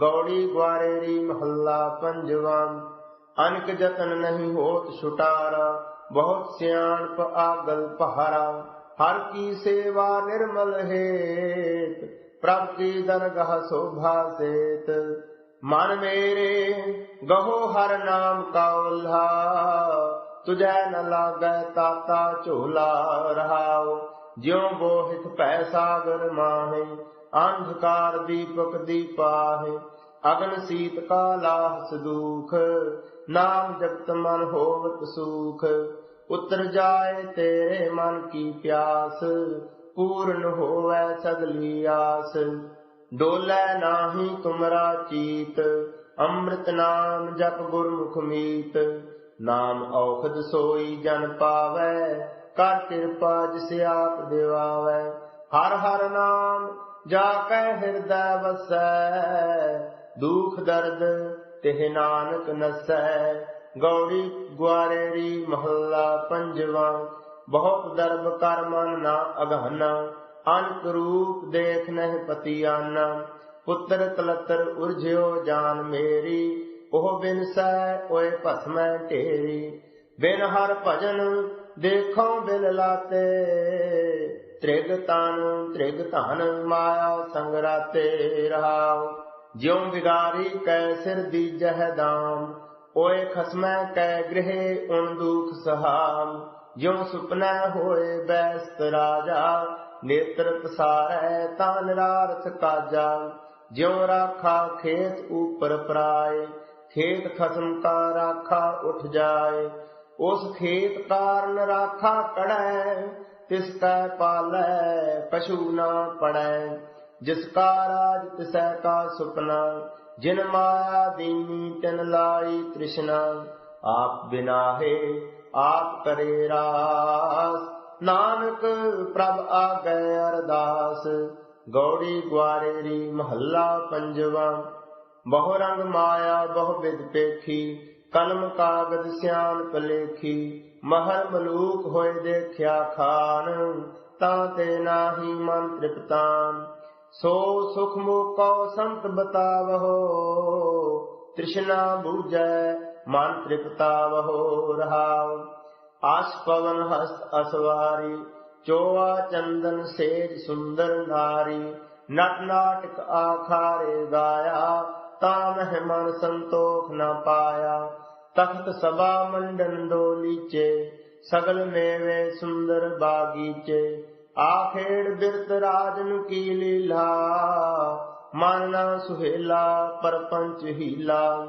ਗੌੜੀ ਗਵਾਰੇਰੀ ਮਹੱਲਾ ਪੰਜਵਾਂ। ਅਨਕ ਜਤਨ ਨਹੀਂ ਹੋਤ ਛੁਟਾਰਾ, ਬਹੁਤ ਸਿਆਣਪ ਆਗਲ ਪਹਾਰਾ। ਹਰ ਕੀ ਸੇਵਾ ਨਿਰਮਲ ਹੇਤ, ਪ੍ਰਭ ਕੀ ਦਰਗਹ ਸੋਭਾ ਸੇਤ। ਮਨ ਮੇਰੇ, ਗਹੋ ਹਰ ਨਾਮ ਕਾ ਉਲਹਾ। ਤੁਝੈ ਨ ਲਾਗੈ ਤਾਤਾ ਝੋਲਾ ਰਹਾਉ, ਜਿਉ ਬੋਹਿਤ ਭੈ ਸਾਗਰ ਮਾਹੇ। ਅੰਧਕਾਰ ਦੀਪਕ ਦੀਪਾਹੇ ਅਗਨ ਸੀਤ ਕਾ ਲਾਹਸ ਨਾਮ ਜਪਤ ਮਨ ਹੋਵਤ ਸੁਖ, ਉਤਰ ਜਾਏ ਤੇਰੇ ਮਨ ਕੀ ਪਿਆਸ, ਪੂਰਨ ਹੋਵੈ ਸਗਲੀ ਆਸ ਡੋਲੇ ਨਾਹੀ ਤੁਮਰਾ ਚੀਤ, ਅੰਮ੍ਰਿਤ ਨਾਮ ਜਪ ਗੁਰਮੁਖ ਮੀਤ, ਨਾਮ ਔਖਦ ਸੋਈ ਜਨ ਪਾਵੈ, ਕਰ ਕਿਰਪਾ ਜਿਸ ਆਪ ਦਿਵਾਵੈ। ਹਰ ਹਰ ਨਾਮ ਜਾ ਕੈ ਹਿਰਦੈ ਵਸੈ, ਦੁਖ ਦਰਦ ਤਿਹ ਨਾਨਕ ਨਸੈ। ਗੌੜੀ ਗੁਆਰੇਰੀ ਮਹੱਲਾ ਪੰਜਵਾ, ਬਹੁਤ ਦਰਬ ਕਰ ਮਨ ਨਾ ਅਗਹਨਾ, ਅਨਕ ਰੂਪ ਦੇਖ ਨਹਿ ਪਤੀਆਨਾ। ਪੁੱਤਰ ਕਲਤਰ ਉਰਝਿਓ ਜਾਨ ਮੇਰੀ, ਉਹ ਬਿਨਸੈ ਓਏ ਭਸਮੈ ਢੇਰੀ। ਬਿਨ ਹਰ ਭਜਨ ਦੇਖੋ ਬਿਲ ਲਾਤੇ। ਤ੍ਰਿਗ ਤਨ, ਤ੍ਰਿਗ ਧਨ ਮਾਇਆ ਸੰਗ ਰਾਤੇ ਰਹਾਉ। ਜਿਉ ਵਿਗਾਰੀ ਕੈ ਸਿਰ ਦੀਜਹਿ ਦਾਮ, ਓਏ ਖਸਮੈ ਕੈ ਗ੍ਰਹਿ ਉਨ ਦੁਖ ਸਹਾਮ। ਜਿਉ ਸੁਪਨਾ ਹੋਏ ਬੈਸਤ ਰਾਜਾ, ਨੇਤਰ ਪਸਾਰੈ ਤਾਂ ਨਿਰਾਰਥ ਕਾਜਾ। ਜਿਉ ਰਾਖਾ ਖੇਤ ਉਪਰ ਪਰਾਏ, ਖੇਤ ਖਸਮ ਕਾ ਰਾਖਾ ਉਠ ਜਾਏ। ਉਸ ਖੇਤ ਕਾਰਨ ਰਾਖਾ ਕੜੈ, ਤਿਸ ਕੈ ਪਾਲੈ, ਪਸ਼ੂ ਨਾ ਪੜੈ। ਜਿਸ ਕਾ ਰਾਜ, ਤਿਸੈ ਕਾ ਸੁਪਨਾ। ਜਿਨ ਮਾਇਆ ਦੀਨੀ ਤਿਨ ਲਾਈ ਤ੍ਰਿਸ਼ਨਾ। ਆਪ ਬਿਨਾਹੇ, ਆਪ ਕਰੇ ਰਾਸ। ਨਾਨਕ, ਪ੍ਰਭ ਆਗੈ ਅਰਦਾਸ। ਗੌੜੀ ਗਵਾਰੇਰੀ ਮਹੱਲਾ ਪੰਜਵਾ। ਬਹੁ ਰੰਗ ਮਾਇਆ, ਬਹੁ ਵਿਦ ਪੇਖੀ। ਕਲਮ ਕਾਗਦ ਸਿਆਨ ਪਲੇਖੀ ਮਹਰ ਮਲੂਕ ਹੋਏ ਦੇਖਿਆ ਖਾਨ, ਤਾਂ ਤੇ ਨਾਹੀ ਮਨ ਤ੍ਰਿਪਤਾਨ। ਸੋ ਸੁਖ ਮੋਕੋ ਸੰਤ ਬਤਾਵਹੋ, ਤ੍ਰਿਸ਼ਨਾ ਬੂਝੈ ਮਨ ਤ੍ਰਿਪਤਾਵਹੋ ਰਹਾਉ। ਆਸ ਪਵਨ ਹਸਤ ਅਸਵਾਰੀ, ਚੋਆ ਚੰਦਨ ਸੇਜ ਸੁੰਦਰ ਨਾਰੀ। ਨਟ ਨਾਟਕ ਆਖਾਰੇ ਗਾਇਆ, ਤਾਂ ਮਹਿ ਮਨ ਸੰਤੋਖ ਨਾ ਪਾਇਆ। ਤਖਤ ਸਭਾ ਮੰਡਨ ਡੋਲੀਚੇ ਸਗਲ ਮੇਵੇ ਸੁੰਦਰ ਬਾਗੀਚੇ। ਆਖੇੜ ਬਿਰਤ ਰਾਜਨ ਕੀ ਲੀਲਾ, ਮਨ ਨਾ ਸੁਹੇਲਾ ਪਰਪੰਚ ਹੀਲਾ।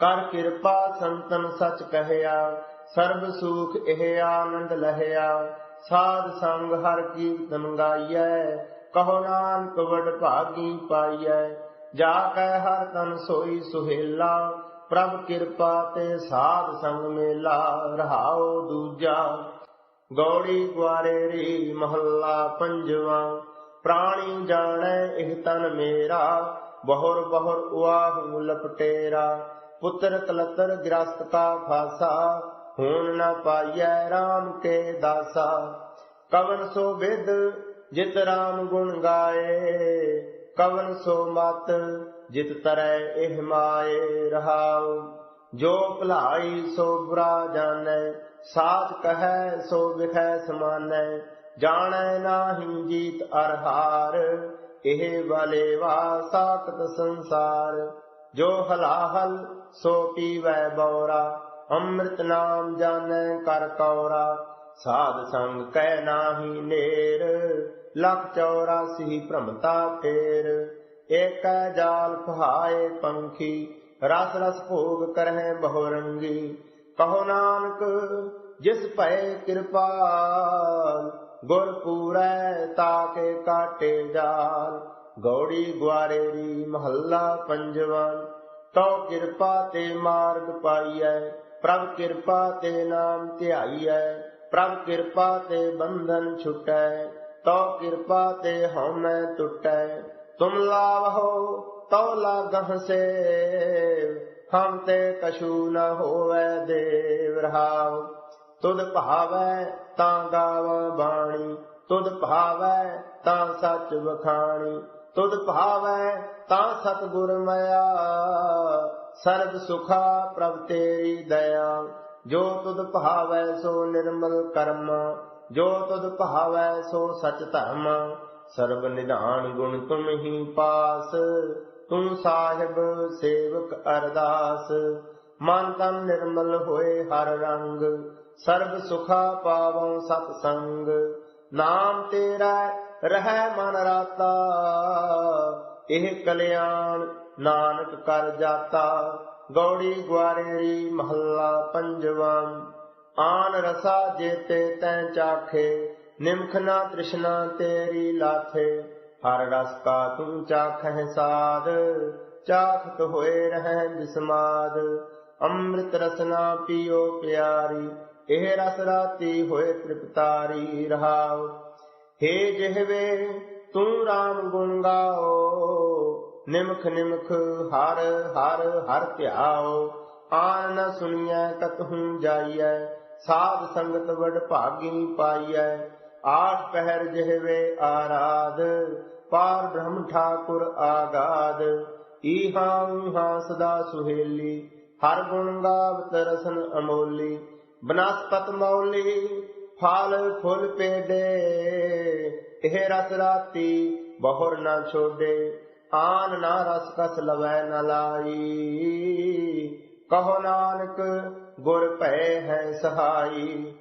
ਕਰ ਕਿਰਪਾ ਸੰਤਨ ਸਚ ਕਹਿਆ, ਸਰਬ ਸੁਖ ਇਹ ਆਨੰਦ ਲਹਿਆ। ਸਾਧ ਸੰਗ ਹਰ ਕੀਰਤਨ ਗਾਈਐ, ਕਹੋ ਨਾਨਕ ਵਡ ਭਾਗੀ ਪਾਈਐ। ਜਾ ਕੈ ਹਰ ਤਨ ਸੋਈ ਸੁਹੇਲਾ ਪ੍ਰਭ ਕਿਰਪਾ ਤੇ ਸਾਧ ਸੰਗ ਮੇਲਾ ਰਹਾਉ ਦੂਜਾ। ਗੌੜੀ ਗਵਾਰੇਰੀ ਮਹੱਲਾ ਪੰਜਵਾ। ਪ੍ਰਾਣੀ ਜਾਣੈ ਇਹ ਤਨ ਮੇਰਾ, ਬਹੁਰ ਬਹੁਰ ਉਆਹੂ ਲਪਟੇਰਾ। ਪੁੱਤਰ ਕਲਤਰ ਗ੍ਰਸਤ ਕਾ ਫਾਸਾ, ਹੁਣ ਨ ਪਾਈਐ RAM ਕੇ ਦਾਸਾ। ਕਵਨ ਸੋ ਵਿਦ ਜਿਤ RAM ਗੁਣ ਗਾਏ। ਕਵਨ ਸੋ ਮਤ, ਜਿਤ ਤਰੈ ਇਹ ਮਾਏ ਰਹਾਉ। ਜੋ ਭਲਾਈ ਸੋ ਬੁਰਾ ਜਾਣੈ, ਸਾਚ ਕਹੈ ਸੋ ਵਿਖੈ ਸਮਾਨੈ। ਜਾਣੈ ਨਾਹੀ ਜੀਤ ਅਰਹਾਰ, ਇਹ ਵਾਲੇ ਵਾ ਸਾਖਤ ਸੰਸਾਰ। ਜੋ ਹਲਾਹਲ ਸੋ ਪੀਵੈ ਬੌਰਾ, ਅੰਮ੍ਰਿਤ ਨਾਮ ਜਾਣੈ ਕਰ ਕੌਰਾ। ਸਾਧ ਸੰਗ ਕਹਿ ਨਾਹੀ ਨੇਰ, ਲਖ 84 ਭ੍ਰਮਤਾ ਫੇਰ। ਏਕੈ ਜਾਲ ਫਹਾਏ ਪੰਖੀ, ਰਸ ਰਸ ਭੋਗ ਕਰਹਿ ਬਹੁ ਰੰਗੀ। ਕਹੋ ਨਾਨਕ, ਜਿਸ ਭੈ ਕਿਰਪਾਲ, ਗੁਰ ਪੂਰੈ ਤਾਕੇ ਕਾਟੇ ਜਾਲ। ਗੌੜੀ ਗਵਾਰੇਰੀ ਮਹੱਲਾ ਪੰਜਵਾ ਤੋ ਕਿਰਪਾ ਤੇ ਮਾਰਗ ਪਾਈਐ, ਪ੍ਰਭ ਕਿਰਪਾ ਤੇ ਨਾਮ ਧਿਆਈਐ। ਪ੍ਰਭ ਕਿਰਪਾ ਤੇ ਬੰਧਨ ਛੁਟੈ ਤੋ ਕਿਰਪਾ ਤੇ ਹਉਮੈ ਟੁਟੈ। ਤੁਮ ਲਾਵਹੋ, ਤਉ ਲਾਗਹ ਸੇ ਹਮ ਤੇ ਕਛੂ ਨ ਹੋਵੇ ਦੇਵ ਰਹਾਉ। ਤੁਧ ਭਾਵੈ ਤਾਂ ਗਾਵਾਂ ਬਾਣੀ, ਤੁਧ ਭਾਵੈ ਤਾਂ ਸੱਚ ਵਖਾਣੀ। ਤੁਧ ਭਾਵੈ ਤਾਂ ਸਤਿਗੁਰ ਮਇਆ, ਸਰਬ ਸੁਖਾ ਪ੍ਰਭ ਤੇਰੀ ਦਇਆ। ਜੋ ਤੁਧ ਭਾਵੈ ਸੋ ਨਿਰਮਲ ਕਰਮ, ਜੋ ਤੁਧ ਭਾਵੈ ਸੋ ਸਚ ਧਰਮ, ਸਰਬ ਨਿਧਾਨ ਗੁਣ ਤੁਮ ਹੀ ਪਾਸ ਤੂੰ ਸਾਹਿਬ ਸੇਵਕ ਅਰਦਾਸ। ਮਨ ਤਨ ਨਿਰਮਲ ਹੋਏ ਹਰ ਰੰਗ, ਸਰਬ ਸੁਖਾ ਪਾਵਉ ਸਤ ਸੰਗ। ਨਾਮ ਤੇਰਾ ਰਹਿ ਮਨ ਰਾਤਾ, ਇਹ ਕਲਿਆਣ ਨਾਨਕ ਕਰ ਜਾਤਾ। ਗੌੜੀ ਗਵਾਰੇਰੀ ਮਹੱਲਾ ਪੰਜਵਾਂ। ਆਨ ਰਸਾ ਜੇਤੇ ਤੈ ਚਾਖੇ, ਨਿਮਖ ਨਾ ਤ੍ਰਿਸ਼ਨਾ ਤੇਰੀ ਲਾਥੇ। ਹਰ ਰਸ ਕਾ ਤੂੰ ਚਾਖਹਿ ਸਾਧ ਚਾਖਤ ਹੋਏ ਰਹਿ ਬਿਸਮਾਦ। ਅੰਮ੍ਰਿਤ ਰਸਨਾ ਪੀਓ ਪਿਆਰੀ, ਇਹ ਰਸ ਰਾਤੀ ਹੋਏ ਤ੍ਰਿਪਤਾਰੀ ਰਹਾਉ। ਹੇ ਜਿਹਵੇ ਤੂੰ RAM ਗੁਣ ਗਾਓ ਨਿਮਖ ਨਿਮਖ ਹਰ ਹਰ ਹਰ ਧਿਆਓ ਆਨ ਨ ਸੁਣੀਐ ਕਤਹੂ ਜਾਈਐ, ਸਾਧ ਸੰਗਤ ਵਡ ਭਾਗੀ ਪਾਈਐ ਆਠ ਪਹਿਰ ਜਿਹਵੇ ਆਰਾਧ, ਪਾਰ ਬ੍ਰਹਮ ਠਾਕੁਰ ਆਗਾਦ, ਈਹਾ ਊਹਾ ਸਦਾ ਸੁਹੇਲੀ, ਹਰ ਗੁਣ ਗਾਵਤ ਰਸਨ ਅਮੋਲੀ, ਬਨਸਪਤ ਮੌਲੀ, ਫਲ ਫੁੱਲ ਪੇਡੇ, ਇਹ ਰਸ ਰਾਤੀ ਬਹੁਰ ਨਾ ਛੋਡੇ ਆਨ ਨਾ ਰਸ ਕਸ ਲਵੈ ਨ ਲਾਈ। ਕਹੋ ਨਾਨਕ ਗੁਰ ਭੈ ਹੈ ਸਹਾਈ।